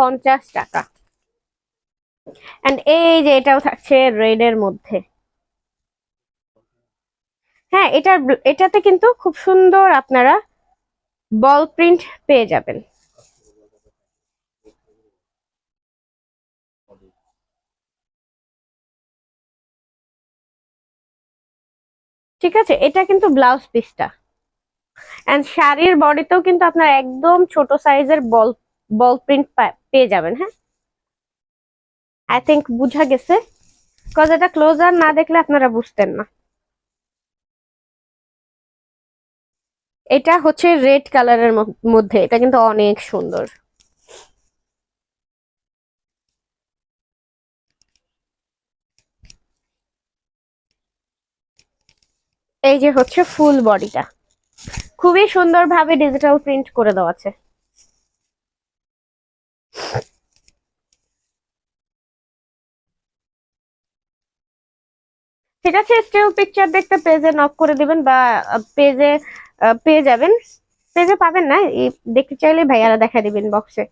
পঞ্চাশ টাকা। অ্যান্ড এই যে এটাও থাকছে রেড এর মধ্যে। হ্যাঁ এটার এটাতে কিন্তু খুব সুন্দর আপনারা বল প্রিন্ট পেয়ে যাবেন। ঠিক আছে, এটা কিন্তু ব্লাউজ পিসটা এন্ড শাড়ির বডিতেও কিন্তু আপনার একদম ছোট সাইজের বল বল প্রিন্ট পেয়ে যাবেন হ্যাঁ? আই থিঙ্ক বুঝা গেছে। কজ এটা ক্লোজার না দেখলে আপনারা বুঝতেন না। এটা হচ্ছে রেড কালারের মধ্যে। এটা কিন্তু অনেক সুন্দর। এই যে হচ্ছে ফুল বডিটা খুবই সুন্দরভাবে ডিজিটাল প্রিন্ট করে দেওয়া আছে। ঠিক আছে স্টিল পিকচার দেখতে পেজে নক করে দিবেন বা পেজে পেয়ে যাবেন। পেজে পাবেন না দেখতে চাইলে ভাইয়ারা দেখা দিবেন বক্সে